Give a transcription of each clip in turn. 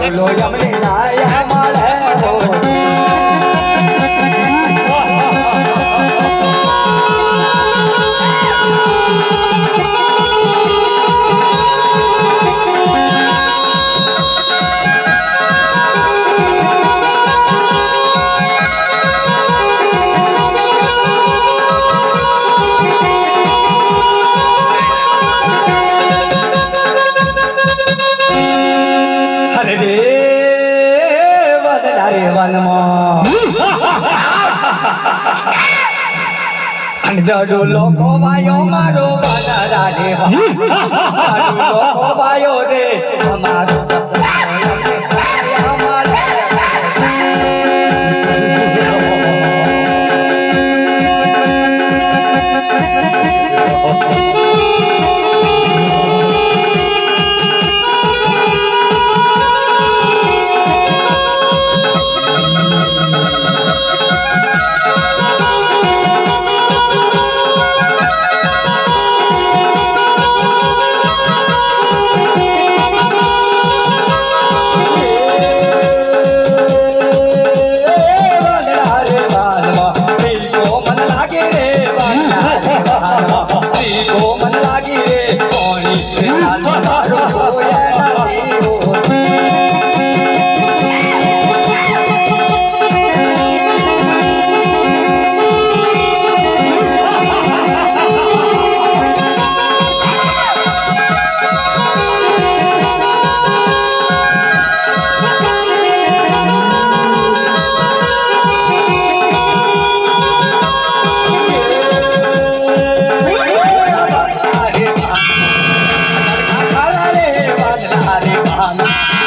લક્ષ્મણ કમલે નાયા માળા અરે બે વદડા અંડડો લોકો વાયો, મારો વદડા રે વન અંડડો લોકો વાયો રે, અમારો 啊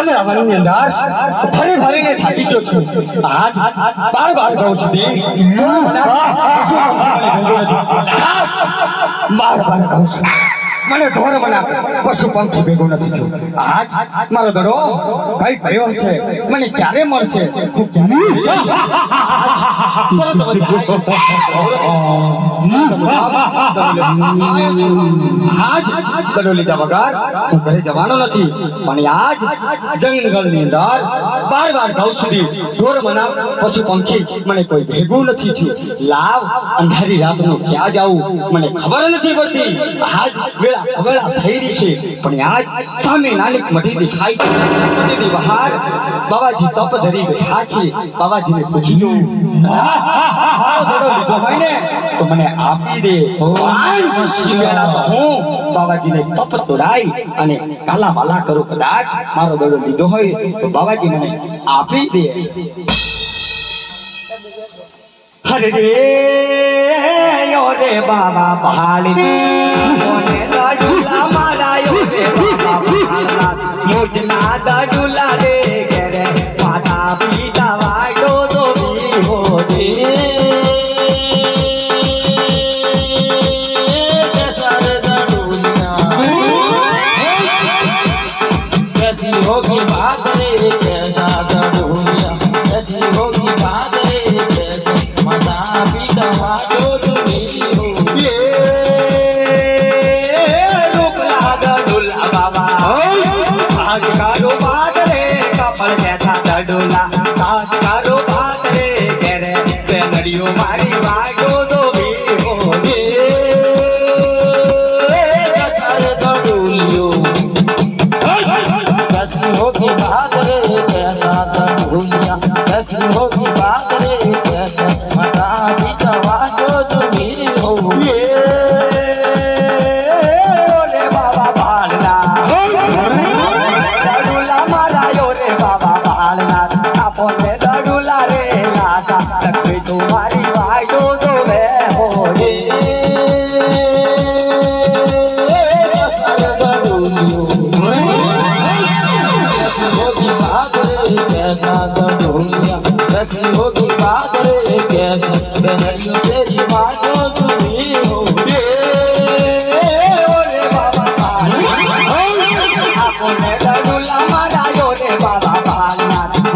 બોલે રમણની અંદર ફરી ફરીને થાકી ગયો છું. આજ બાર બાર છું દી બાર બાર કહું છું મને ઢોર બનાવે. પશુ પંખી ભેગો નથી થયો. આજ મારો દડો કઈ ભયો છે. મને ક્યારે મળશે? આજ દડો લીધા વગર હું ઘરે જવાનો નથી. પણ આજ જંગલની અંદર બાર બાર ઘઉં સુધી ઢોર બનાવ, પશુ પંખી મને કોઈ ભેગું નથી થયું. લાવ, અંધારી રાતનું ક્યાં જાવું મને ખબર નથી પડતી. આજ વેળા વેળા થઈ છે. પણ આજ સામે નાની મઢી દેખાય છે. મઢીની બહાર બાબાજી તપ ધરી બેઠા છે. બાબાજીને પૂછી જોઉં મારો દડો લીધો હોય ને તો મને આપી દે. હું બાબાજીને તપ તોડાઈ અને કાલા વાલા કરું કદાચ મારો દડો લીધો હોય તો બાવાજી મને આપી દે. હરે રે, યો રે બાબા ભાળી મોને દડુલા મારાયો રે બાબા ભાળના મુજના દડુલા રે ઘરે, માતા પિતા વાડો તો બી હો ડોલા સાસ કારો ભાત રે કેરે પેનડીઓ મારી વાગો દો વીહો રે કસર દડુલિયો દસ હો કી ભાત રે કેસા દડુલિયા દસ હો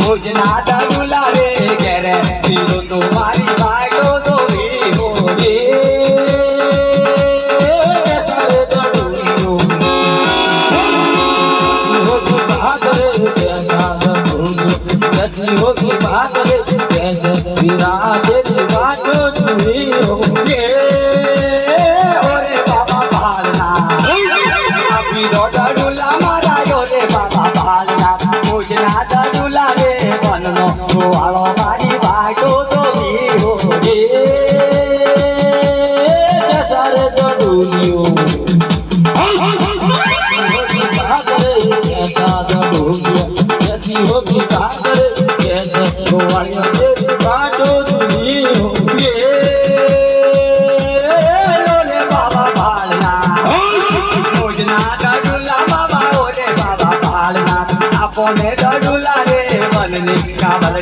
ভোজনা ডাগুলা রে গেরে দিলো তোমারি বাগো দই হোরে সারে দড়ুলো ভোগ ভাতরে বিরাট আমি ওরে ওরে বাবা ভালনা আমি রডাডুলা মারা ওরে বাবা ভালনা বুঝনা দাদুলা রে বনন তো আলো বাড়ি বাটো তো বিহো রে দশার দডুলিও कैसा दडोलिया कैसी होगी काकर कैसा गोवालिया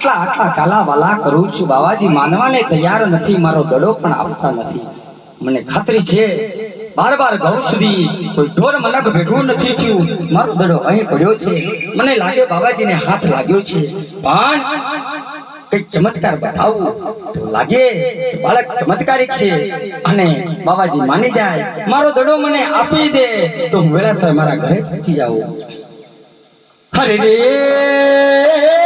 આટલા આટલા કાલા વાલા કરું છું. બાવાજી માનવાને તૈયાર નથી, મારો દડો પણ આપતા નથી. મને ખાતરી છે, બાર બાર ગૌ સુધી કોઈ ઢોર મલક ભેગું નથી થયું. મારો દડો અહીં પડ્યો છે. મને લાગે બાબાજીને હાથ લાગ્યો છે. પણ કઈ ચમત્કાર બતાવું તો લાગે બાળક ચમત્કારિક છે. અને બાબાજી માની જાય, મારો દડો મને આપી દે તો હું વેળાસર મારા ઘરે પહોંચી જાઉં. હરે રે!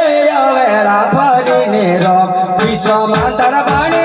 અવેળા ફરીને રો વિશ્વમાં તરબાણી રે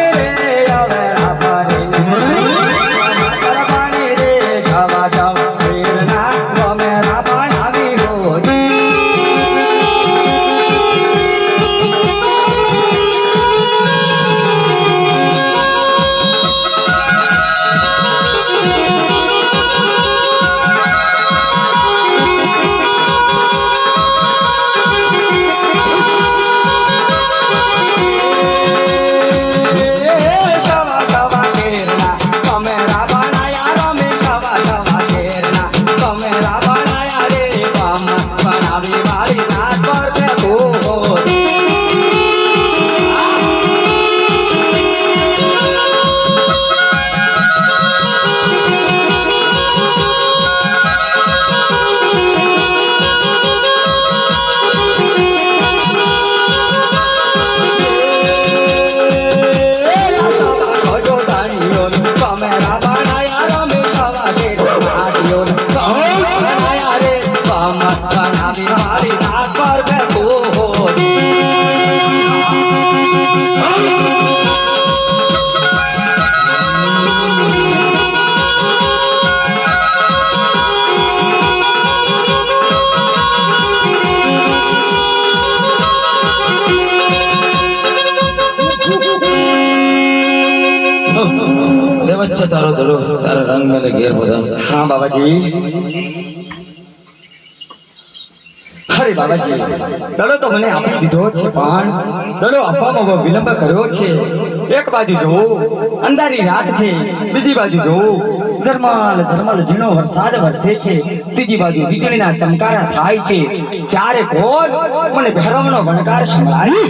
તારો ધડો, તારા રંગ મેલે ઘેર બધા હા, બાબાજી. દીધો છે, પણ દડો આપવામાં વિલંબ કર્યો છે. એક બાજુ જોવો અંધારી રાત છે. બીજી બાજુ જોવો ઝરમલ ઝરમલ ઝીણો વરસાદ વરસે છે. ત્રીજી બાજુ વીજળીના ચમકારા થાય છે. ચારે કોર મને ભૈરવનો વણકાર સંભળાય.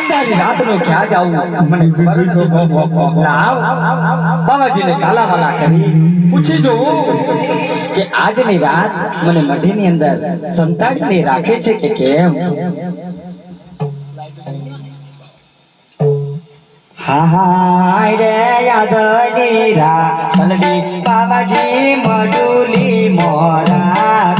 અંધારી રાતનો ક્યાં જાવું મને ખબર નથી. લાવ. બાબાજીને કાલા વાલા કરી પૂછી જોવું કે આજની રાત મને મઢીની અંદર સંતાડીને રાખે છે કે કેમ? હાય રે યાદની રાત. કલડી બાબાજી મડુલી મોરા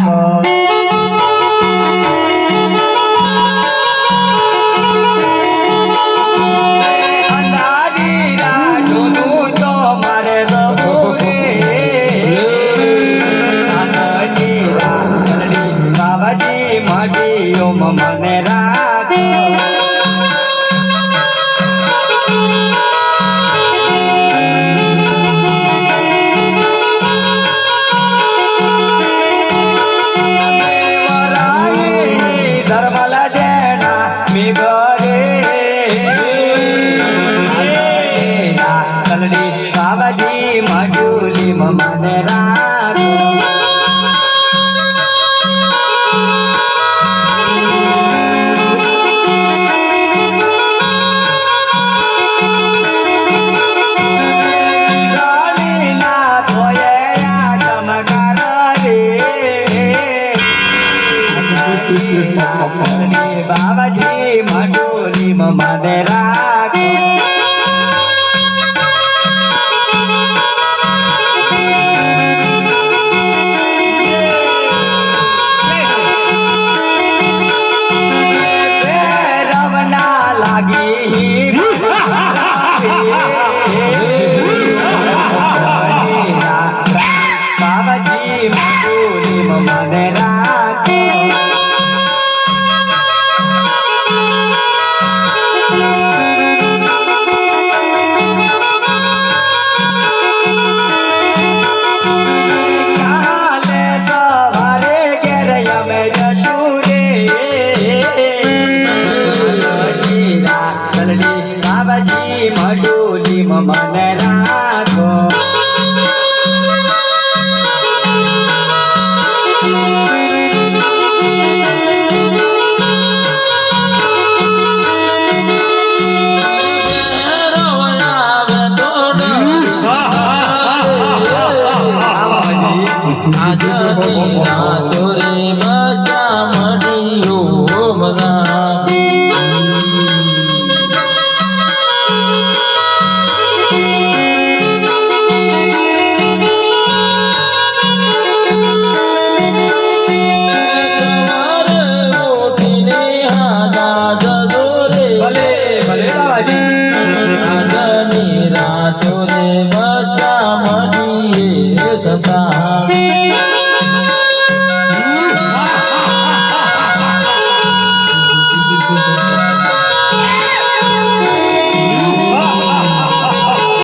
રાખો